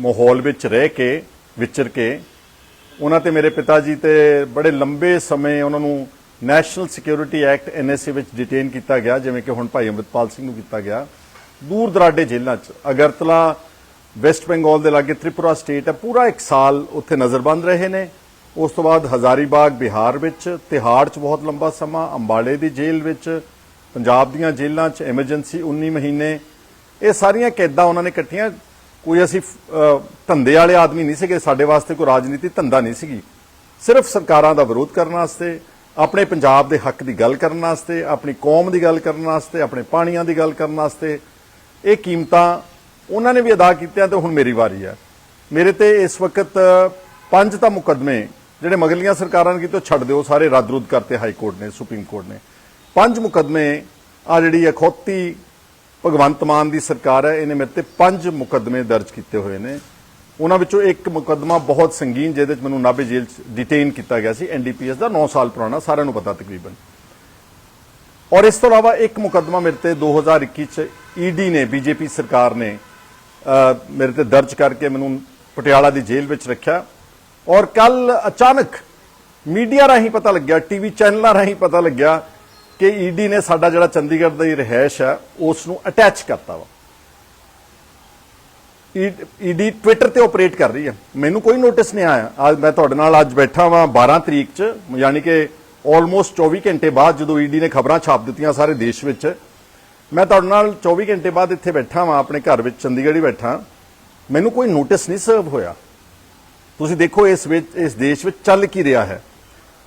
ਮਾਹੌਲ ਵਿੱਚ ਰਹਿ ਕੇ, ਵਿਚਰ ਕੇ, ਉਹਨਾਂ ਤੇ ਮੇਰੇ ਪਿਤਾ ਜੀ ਤੇ ਬੜੇ ਲੰਬੇ ਸਮੇਂ ਉਹਨਾਂ ਨੂੰ ਨੈਸ਼ਨਲ ਸਿਕਿਉਰਿਟੀ ਐਕਟ ਐਨਐਸਏ ਵਿੱਚ ਡਿਟੇਨ ਕੀਤਾ ਗਿਆ, ਜਿਵੇਂ ਕਿ ਹੁਣ ਭਾਈ ਅੰਮ੍ਰਿਤਪਾਲ ਸਿੰਘ ਨੂੰ ਕੀਤਾ ਗਿਆ। ਦੂਰ ਦਰਾਡੇ ਜੇਲ੍ਹਾਂ 'ਚ, ਅਗਰਤਲਾ ਵੈਸਟ ਬੰਗਾਲ ਦੇ ਲਾਗੇ ਤ੍ਰਿਪੁਰਾ ਸਟੇਟ ਹੈ, ਪੂਰਾ ਇੱਕ ਸਾਲ ਉੱਥੇ ਨਜ਼ਰਬੰਦ ਰਹੇ ਨੇ। ਉਸ ਤੋਂ ਬਾਅਦ ਹਜ਼ਾਰੀਬਾਗ, ਬਿਹਾਰ ਵਿੱਚ, ਤਿਹਾੜ 'ਚ ਬਹੁਤ ਲੰਬਾ ਸਮਾਂ, ਅੰਬਾਲੇ ਦੀ ਜੇਲ੍ਹ ਵਿੱਚ, ਪੰਜਾਬ ਦੀਆਂ ਜੇਲ੍ਹਾਂ 'ਚ ਐਮਰਜੈਂਸੀ 19 ਮਹੀਨੇ। ਇਹ ਸਾਰੀਆਂ ਕੈਦਾਂ ਉਹਨਾਂ ਨੇ ਇਕੱਠੀਆਂ ਕੋਈ ਅਸੀਂ ਧੰਦੇ ਵਾਲੇ ਆਦਮੀ ਨਹੀਂ ਸੀਗੇ, ਸਾਡੇ ਵਾਸਤੇ ਕੋਈ ਰਾਜਨੀਤੀ ਧੰਦਾ ਨਹੀਂ ਸੀਗੀ। ਸਿਰਫ ਸਰਕਾਰਾਂ ਦਾ ਵਿਰੋਧ ਕਰਨ ਵਾਸਤੇ, ਆਪਣੇ ਪੰਜਾਬ ਦੇ ਹੱਕ ਦੀ ਗੱਲ ਕਰਨ ਵਾਸਤੇ, ਆਪਣੀ ਕੌਮ ਦੀ ਗੱਲ ਕਰਨ ਵਾਸਤੇ, ਆਪਣੇ ਪਾਣੀਆਂ ਦੀ ਗੱਲ ਕਰਨ ਵਾਸਤੇ, ਇਹ ਕੀਮਤਾਂ ਉਹਨਾਂ ਨੇ ਵੀ ਅਦਾ ਕੀਤੀਆਂ ਤੇ ਹੁਣ ਮੇਰੀ ਵਾਰੀ ਹੈ ਮੇਰੇ ਤੇ ਇਸ ਵਕਤ ਪੰਜ ਤਾਂ ਮੁਕੱਦਮੇ, ਜਿਹੜੇ ਮਗਲੀਆਂ ਸਰਕਾਰਾਂ ਨੇ ਕੀਤੇ ਛੱਡ ਦਿਓ, ਸਾਰੇ ਰੱਦ ਰੁੱਦ ਕਰਤੇ ਹਾਈ ਕੋਰਟ ਨੇ, ਸੁਪਰੀਮ ਕੋਰਟ ਨੇ। ਪੰਜ ਮੁਕੱਦਮੇ ਆ ਜਿਹੜੀ ਅਖੌਤੀ ਭਗਵੰਤ ਮਾਨ ਦੀ ਸਰਕਾਰ ਹੈ, ਇਹਨੇ ਮੇਰੇ ਤੇ ਪੰਜ ਮੁਕੱਦਮੇ ਦਰਜ ਕੀਤੇ ਹੋਏ ਨੇ। ਉਹਨਾਂ ਵਿੱਚੋਂ ਇੱਕ ਮੁਕੱਦਮਾ ਬਹੁਤ ਸੰਗੀਨ, ਜਿਹਦੇ ਵਿੱਚ ਮੈਨੂੰ ਨਾਭੇ ਜੇਲ੍ਹ 'ਚ ਡਿਟੇਨ ਕੀਤਾ ਗਿਆ ਸੀ ਐਨਡੀਪੀਐਸ ਦਾ 9 ਸਾਲ ਪੁਰਾਣਾ, ਸਾਰਿਆਂ ਨੂੰ ਪਤਾ ਤਕਰੀਬਨ। ਔਰ ਇਸ ਤੋਂ ਇਲਾਵਾ ਇੱਕ ਮੁਕੱਦਮਾ ਮੇਰੇ ਤੇ 2021 ਚ ਈਡੀ ਨੇ ਬੀਜੇਪੀ ਸਰਕਾਰ ਨੇ ਮੇਰੇ ਤੇ ਦਰਜ ਕਰਕੇ ਮੈਨੂੰ ਪਟਿਆਲਾ ਦੀ ਜੇਲ੍ਹ ਵਿੱਚ ਰੱਖਿਆ। ਔਰ ਕੱਲ ਅਚਾਨਕ ਮੀਡੀਆ ਰਾਹੀਂ ਪਤਾ ਲੱਗਿਆ ਟੀਵੀ ਚੈਨਲਾਂ ਰਾਹੀਂ ਪਤਾ ਲੱਗਿਆ ਕਿ ਈਡੀ ਨੇ ਸਾਡਾ ਜਿਹੜਾ ਚੰਡੀਗੜ੍ਹ ਦਾ ਹੀ ਰਹਿਸ਼ ਆ ਉਸ ਨੂੰ ਅਟੈਚ ਕਰਤਾ ਵਾ। e, ਈਡੀ ਟਵਿੱਟਰ ਤੇ ਆਪਰੇਟ ਕਰ ਰਹੀ ਹੈ। ਮੈਨੂੰ ਕੋਈ ਨੋਟਿਸ ਨਹੀਂ ਆਇਆ। ਅੱਜ ਮੈਂ ਤੁਹਾਡੇ ਨਾਲ ਅੱਜ ਬੈਠਾ ਵਾਂ 12 ਤਰੀਕ ਚ, ਯਾਨੀ ਕਿ ਆਲਮੋਸਟ 24 ਘੰਟੇ ਬਾਅਦ ਜਦੋਂ ਈਡੀ ਨੇ ਖਬਰਾਂ ਛਾਪ ਦਿੱਤੀਆਂ ਸਾਰੇ ਦੇਸ਼ ਵਿੱਚ। ਮੈਂ ਤੁਹਾਡੇ ਨਾਲ 24 ਘੰਟੇ ਬਾਅਦ ਇੱਥੇ ਬੈਠਾ ਵਾਂ, ਆਪਣੇ ਘਰ ਵਿੱਚ ਚੰਡੀਗੜ੍ਹ ਹੀ ਬੈਠਾ। ਮੈਨੂੰ ਕੋਈ ਨੋਟਿਸ ਨਹੀਂ ਸਰਵ ਹੋਇਆ। ਤੁਸੀਂ ਦੇਖੋ ਇਸ ਵਿੱਚ, ਇਸ ਦੇਸ਼ ਵਿੱਚ ਚੱਲ ਕੀ ਰਿਹਾ ਹੈ।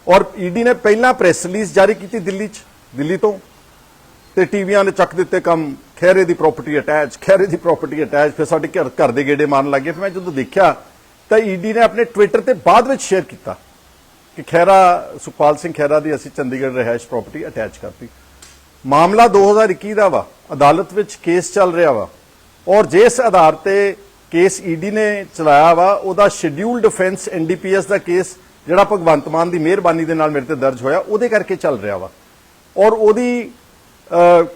ਔਰ ਈਡੀ ਨੇ ਪਹਿਲਾਂ ਪ੍ਰੈਸ ਰਿਲੀਜ਼ ਜਾਰੀ ਕੀਤੀ ਦਿੱਲੀ 'ਚ। ਦਿੱਲੀ ਤੋਂ, ਤੇ ਟੀਵੀਆਂ ਨੇ ਚੱਕ ਦਿੱਤੇ ਕੰਮ ਖੈਰੇ ਦੀ ਪ੍ਰਾਪਰਟੀ ਅਟੈਚ ਖੈਰੇ ਦੀ ਪ੍ਰਾਪਰਟੀ ਅਟੈਚ ਫਿਰ ਸਾਡੇ ਘਰ ਘਰ ਦੇ ਗੇੜੇ ਮਾਰਨ ਲੱਗੇ ਫਿਰ ਮੈਂ ਜਦੋਂ ਦੇਖਿਆ, ਤਾਂ ਈਡੀ ਨੇ ਆਪਣੇ ਟਵਿੱਟਰ ਤੇ ਬਾਅਦ ਵਿੱਚ ਸ਼ੇਅਰ ਕੀਤਾ ਕਿ ਖੈਰਾ ਸੁਖਪਾਲ ਸਿੰਘ ਖੈਰਾ ਦੀ ਅਸੀਂ ਚੰਡੀਗੜ੍ਹ ਰਹਿائش ਪ੍ਰਾਪਰਟੀ ਅਟੈਚ ਕਰਤੀ। ਮਾਮਲਾ 2021 ਦਾ ਵਾ, ਅਦਾਲਤ ਵਿੱਚ ਕੇਸ ਚੱਲ ਰਿਹਾ ਵਾ। ਔਰ ਜਿਸ ਆਧਾਰ ਤੇ ਕੇਸ ਈਡੀ ਨੇ ਚਲਾਇਆ ਵਾ, ਉਹਦਾ ਸ਼ੈਡਿਊਲ ਡਿਫੈਂਸ ਐਨਡੀਪੀਐਸ ਦਾ ਕੇਸ ਜਿਹੜਾ ਭਗਵੰਤ ਮਾਨ ਦੀ ਮਿਹਰਬਾਨੀ ਦੇ ਨਾਲ ਮੇਰੇ ਤੇ ਦਰਜ ਹੋਇਆ, ਉਹਦੇ ਕਰਕੇ ਚੱਲ ਰਿਹਾ ਵਾ। ਔਰ ਉਹਦੀ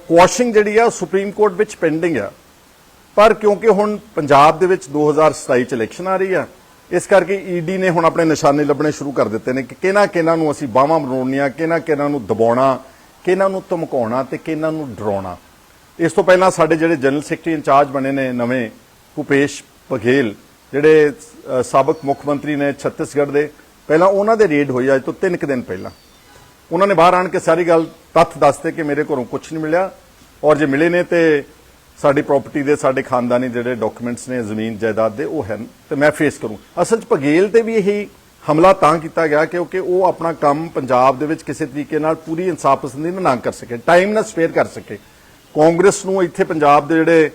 ਕੁਐਸ਼ਿੰਗ ਜਿਹੜੀ ਆ ਸੁਪਰੀਮ ਕੋਰਟ ਵਿੱਚ ਪੈਂਡਿੰਗ ਆ। ਪਰ ਕਿਉਂਕਿ ਹੁਣ ਪੰਜਾਬ ਦੇ ਵਿੱਚ 2027 ਚ ਇਲੈਕਸ਼ਨ ਆ ਰਹੀ ਆ, ਇਸ ਕਰਕੇ ਈਡੀ ਨੇ ਹੁਣ ਆਪਣੇ ਨਿਸ਼ਾਨੇ ਲੱਭਣੇ ਸ਼ੁਰੂ ਕਰ ਦਿੱਤੇ ਨੇ ਕਿ ਕਿਹਨਾਂ ਕਿਹਨਾਂ ਨੂੰ ਅਸੀਂ ਬਾਹਾਂ ਮਰੋੜਨੀਆਂ, ਕਿਹਨਾਂ ਕਿਹਨਾਂ ਨੂੰ ਦਬਾਉਣਾ, ਕਿਹਨਾਂ ਨੂੰ ਧਮਕਾਉਣਾ ਤੇ ਕਿਹਨਾਂ ਨੂੰ ਡਰਾਉਣਾ। ਇਸ ਤੋਂ ਪਹਿਲਾਂ ਸਾਡੇ ਜਿਹੜੇ ਜਨਰਲ ਸੈਕਟਰੀ ਇੰਚਾਰਜ ਬਣੇ ਨੇ ਨਵੇਂ, ਭੁਪੇਸ਼ ਬਘੇਲ, ਜਿਹੜੇ ਸਾਬਕ ਮੁੱਖ ਮੰਤਰੀ ਨੇ ਛੱਤੀਸਗੜ੍ਹ ਦੇ, ਪਹਿਲਾਂ ਉਹਨਾਂ ਦੇ ਰੇਡ ਹੋਈ ਅੱਜ ਤੋਂ 3 ਕੁ ਦਿਨ ਪਹਿਲਾਂ। ਉਹਨਾਂ ਨੇ ਬਾਹਰ ਆਣ ਕੇ ਸਾਰੀ ਗੱਲ ਤੱਥ ਦੱਸਦੇ ਕਿ ਮੇਰੇ ਘਰੋਂ ਕੁਝ ਨਹੀਂ ਮਿਲਿਆ। ਔਰ ਜੇ ਮਿਲੇ ਨੇ ਤੇ ਸਾਡੀ ਪ੍ਰਾਪਰਟੀ ਦੇ, ਸਾਡੇ ਖਾਨਦਾਨੀ ਜਿਹੜੇ ਡਾਕੂਮੈਂਟਸ ਨੇ, ਜ਼ਮੀਨ, ਜਾਇਦਾਦ ਦੇ, ਉਹ ਹਨ ਤੇ ਮੈਂ ਫੇਸ ਕਰੂੰ। ਅਸਲ 'ਚ ਭਗੇਲ ਤੇ ਵੀ ਇਹੀ ਹਮਲਾ ਤਾਂ ਕੀਤਾ ਗਿਆ ਕਿਉਂਕਿ ਉਹ ਆਪਣਾ ਕੰਮ ਪੰਜਾਬ ਦੇ ਵਿੱਚ ਕਿਸੇ ਤਰੀਕੇ ਨਾਲ ਪੂਰੀ ਇਨਸਾਫ ਪਸੰਦੀ ਨਾਲ ਨਾ ਕਰ ਸਕੇ ਟਾਈਮ ਨਾਲ ਸਪੇਅਰ ਕਰ ਸਕੇ। ਕਾਂਗਰਸ ਨੂੰ ਇੱਥੇ ਪੰਜਾਬ ਦੇ ਜਿਹੜੇ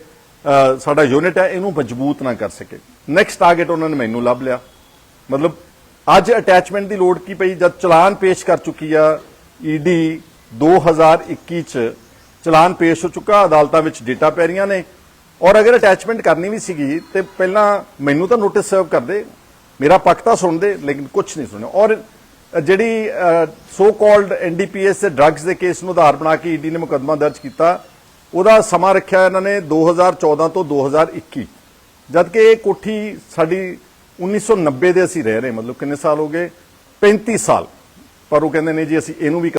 ਸਾਡਾ ਯੂਨਿਟ ਹੈ, ਇਹਨੂੰ ਮਜ਼ਬੂਤ ਨਾ ਕਰ ਸਕੇ। ਨੈਕਸਟ ਟਾਰਗੇਟ ਉਹਨਾਂ ਨੇ ਮੈਨੂੰ ਲੱਭ ਲਿਆ। ਮਤਲਬ ਅੱਜ ਅਟੈਚਮੈਂਟ ਦੀ ਲੋੜ ਕੀ ਪਈ? ਜਦ ਚਲਾਨ ਪੇਸ਼ ਕਰ ਚੁੱਕੀ ਆ ਈਡੀ 2021 ਚ ਚਲਾਨ ਪੇਸ਼ ਹੋ ਚੁੱਕਾ, ਅਦਾਲਤਾਂ ਵਿੱਚ ਡੇਟਾ ਪੈ ਰਹੀਆਂ ਨੇ। ਔਰ ਅਗਰ ਅਟੈਚਮੈਂਟ ਕਰਨੀ ਵੀ ਸੀਗੀ, ਤੇ ਪਹਿਲਾਂ ਮੈਨੂੰ ਤਾਂ ਨੋਟਿਸ ਸਰਵ ਕਰਦੇ, ਮੇਰਾ ਪੱਖ ਤਾਂ ਸੁਣਦੇ, ਲੇਕਿਨ ਕੁਝ ਨਹੀਂ ਸੁਣਿਆ। ਔਰ ਜਿਹੜੀ ਸੋ ਕਾਲਡ ਐਨਡੀਪੀਐਸ ਦੇ ਡਰੱਗਸ ਦੇ ਕੇਸ ਨੂੰ ਆਧਾਰ ਬਣਾ ਕੇ ਈਡੀ ਨੇ ਮੁਕੱਦਮਾ ਦਰਜ ਕੀਤਾ, ਉਹਦਾ ਸਮਾਂ ਰੱਖਿਆ ਇਹਨਾਂ ਨੇ 2014 ਤੋਂ 2021 ਜਦ ਕਿ ਇਹ ਕੋਠੀ ਸਾਡੀ 1990 ਦੇ ਅਸੀਂ ਰਹਿ ਰਹੇ ਮਤਲਬ ਕਿੰਨੇ ਸਾਲ ਹੋ ਗਏ? 35 ਸਾਲ। ਪਰ ਉਹ ਕਹਿੰਦੇ ਨੇ ਜੀ, ਅਸੀਂ ਇਹਨੂੰ ਵੀ